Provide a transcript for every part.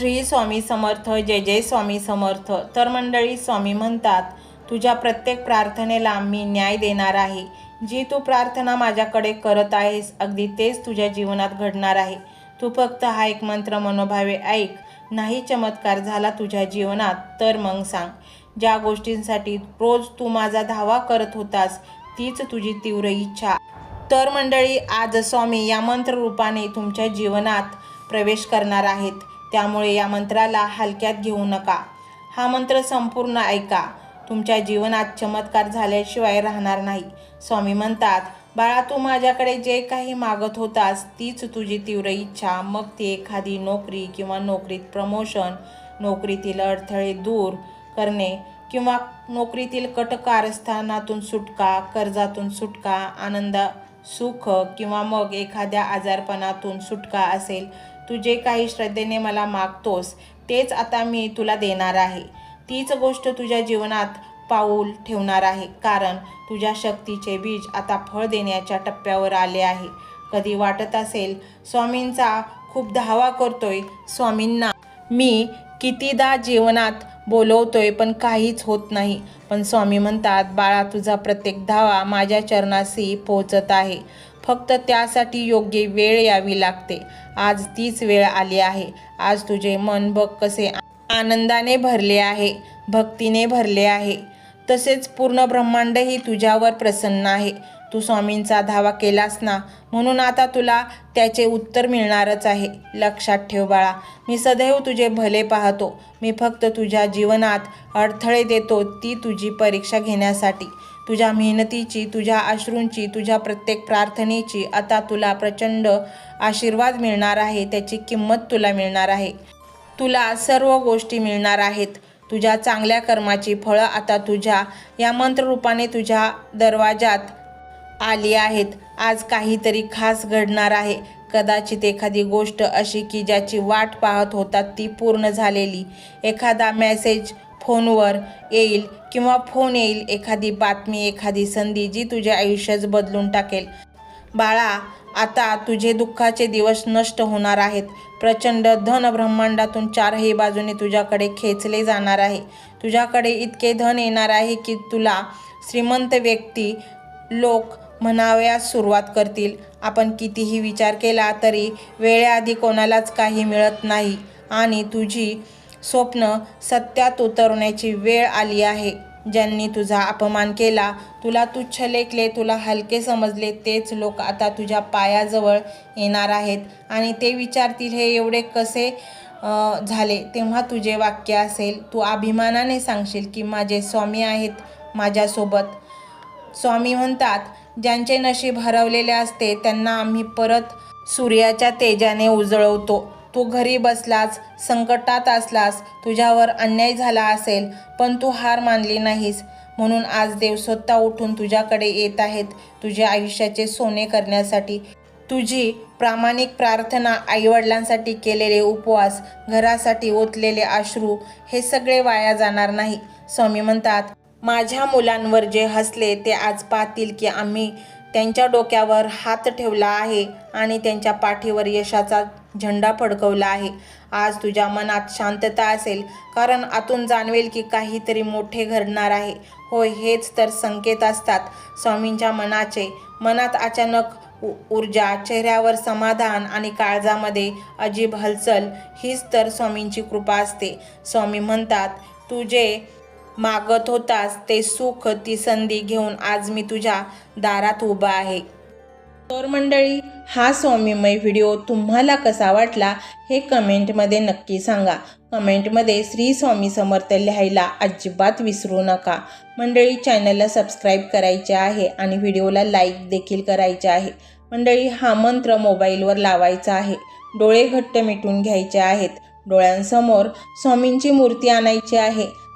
श्री स्वामी समर्थ जय जय स्वामी समर्थ. तर मंडळी स्वामी म्हणतात तुझ्या प्रत्येक प्रार्थनेला मी न्याय देणार आहे. जी तू प्रार्थना माझ्याकडे करत आहेस अगदी तेच तुझ्या जीवनात घडणार आहे. तू फक्त हा एक मंत्र मनोभावे ऐक. नाही चमत्कार झाला तुझ्या जीवनात तर मग सांग. ज्या गोष्टींसाठी रोज तू माझा धावा करत होतास तीच तुझी तीव्र इच्छा. तर मंडळी आज स्वामी या मंत्र रूपाने तुमच्या जीवनात प्रवेश करणार आहेत. त्यामुळे या मंत्राला हलक्यात घेऊ नका. हा मंत्र संपूर्ण ऐका. तुमच्या जीवनात चमत्कार झाल्याशिवाय राहणार नाही. स्वामी म्हणतात बाळा तू माझ्याकडे जे काही मागत होतास तीच तुझी तीव्र इच्छा. मग ती एखादी नोकरी किंवा नोकरीत प्रमोशन नोकरीतील अडथळे दूर करणे किंवा नोकरीतील कटकारस्थानातून सुटका कर्जातून सुटका आनंद सुख किंवा मग एखाद्या आजारपणातून सुटका असेल तू जे काही श्रद्धेने मला मागतोस तेच आता मी तुला देणार आहे. तीच गोष्ट तुझ्या जीवनात पाऊल ठेवणार आहे. कारण तुझ्या शक्तीचे बीज आता फळ देण्याच्या टप्प्यावर आले आहे. कधी वाटत असेल स्वामींचा खूप धावा करतोय स्वामींना. मी कितीदा जीवनात बोलवतोय पण काहीच होत नाही. पण स्वामी म्हणतात बाळा तुझा प्रत्येक धावा माझ्या चरणाशी पोहोचत आहे. फक्त त्यासाठी योग्य वेळ यावी लागते. आज तीच वेळ आली आहे. आज तुझे मन बघ कसे आनंदाने भरले आहे भक्तीने भरले आहे. तसेच पूर्ण ब्रह्मांडही तुझ्यावर प्रसन्न आहे. तू स्वामींचा धावा केलास ना? म्हणून आता तुला त्याचे उत्तर मिळणारच आहे. लक्षात ठेव बाळा. मी सदैव तुझे भले पाहतो. मी फक्त तुझ्या जीवनात अडथळे देतो ती तुझी परीक्षा घेण्यासाठी. तुझ्या मेहनतीची तुझ्या अश्रूंची तुझ्या प्रत्येक प्रार्थनेची आता तुला प्रचंड आशीर्वाद मिळणार आहे त्याची किंमत तुला मिळणार आहे. तुला सर्व गोष्टी मिळणार आहेत. तुझ्या चांगल्या कर्माची फळं आता तुझ्या या मंत्ररूपाने तुझ्या दरवाजात आली आहेत. आज काहीतरी खास घडणार आहे. कदाचित एखादी गोष्ट अशी की ज्याची वाट पाहत होतात ती पूर्ण झालेली. एखादा मेसेज फोनवर येईल किंवा फोन येईल एखादी बातमी एखादी संधी जी तुझ्या आयुष्याच बदलून टाकेल. बाळा आता तुझे दुःखाचे दिवस नष्ट होणार आहेत. प्रचंड धन ब्रह्मांडातून चारही बाजूने तुझ्याकडे खेचले जाणार आहे. तुझ्याकडे इतके धन येणार आहे की तुला श्रीमंत व्यक्ती लोक म्हणावयास सुरुवात करतील. आपण कितीही विचार केला तरी वेळेआधी कोणालाच काही मिळत नाही आणि तुझी स्वप्न सत्यात उतरवण्याची वेळ आली आहे. ज्यांनी तुझा अपमान केला तुला तुच्छ लेखले तुला हलके समजले तेच लोक आता तुझ्या पायाजवळ येणार आहेत. आणि ते विचारतील हे एवढे कसे झाले? तेव्हा तुझे वाक्य असेल तू अभिमानाने सांगशील की माझे स्वामी आहेत माझ्यासोबत. स्वामी म्हणतात ज्यांचे नशीब हरवलेले असते त्यांना आम्ही परत सूर्याच्या तेजाने उजळवतो. तू घरी बसलास संकटात असलास तुझ्यावर अन्याय झाला असेल पण तू हार मानली नाहीस. म्हणून आज देव स्वतः उठून तुझ्याकडे येत आहेत तुझ्या आयुष्याचे सोने करण्यासाठी. तुझी प्रामाणिक प्रार्थना आईवडिलांसाठी केलेले उपवास घरासाठी ओतलेले अश्रू हे सगळे वाया जाणार नाही. स्वामी म्हणतात माझ्या मुलांवर जे हसले ते आज पाहतील की आम्ही त्यांच्या डोक्यावर हात ठेवला आहे आणि त्यांच्या पाठीवर यशाचा झेंडा फडकवला आहे. आज तुझ्या मनात शांतता असेल कारण आतून जाणवेल की काहीतरी मोठे घडणार आहे. होय हेच तर संकेत असतात. स्वामींच्या मनाचे मनात अचानक उ- ऊर्जा चेहऱ्यावर समाधान आणि काळजामध्ये अजीब हलचल हीच तर स्वामींची कृपा असते. स्वामी म्हणतात तुझे जे मागत होतास ते सुख ती संधी घेऊन आज मी तुझ्या दारात उभा आहे. तर मंडळी हा स्वामीमय व्हिडिओ तुम्हाला कसा वाटला हे कमेंटमध्ये नक्की सांगा. कमेंटमध्ये श्री स्वामी समर्थ लिहायला अजिबात विसरू नका. मंडळी चॅनलला सबस्क्राईब करायचे आहे आणि व्हिडिओला लाईक देखील करायचे आहे. मंडळी हा मंत्र मोबाईलवर लावायचा आहे. डोळे घट्ट मिटून घ्यायचे आहेत. डोळ्यांसमोर स्वामींची मूर्ती आणायची आहे.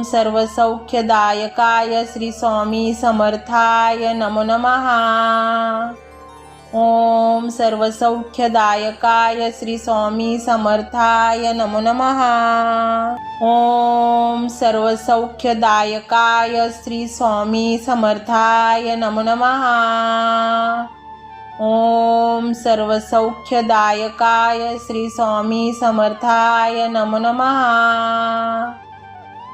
ॐ सर्वसौख्यदायकाय श्रीस्वामी समर्थाय नमो नमः। ॐ सर्वसौख्यदायकाय श्रीस्वामी समर्थाय नमो नमः। ॐ सर्वसौख्यदायकाय श्री स्वामी समर्थाय नमो नमः। ॐ सर्वसौख्यदायकाय श्रीस्वामी समर्थाय नमो नमः।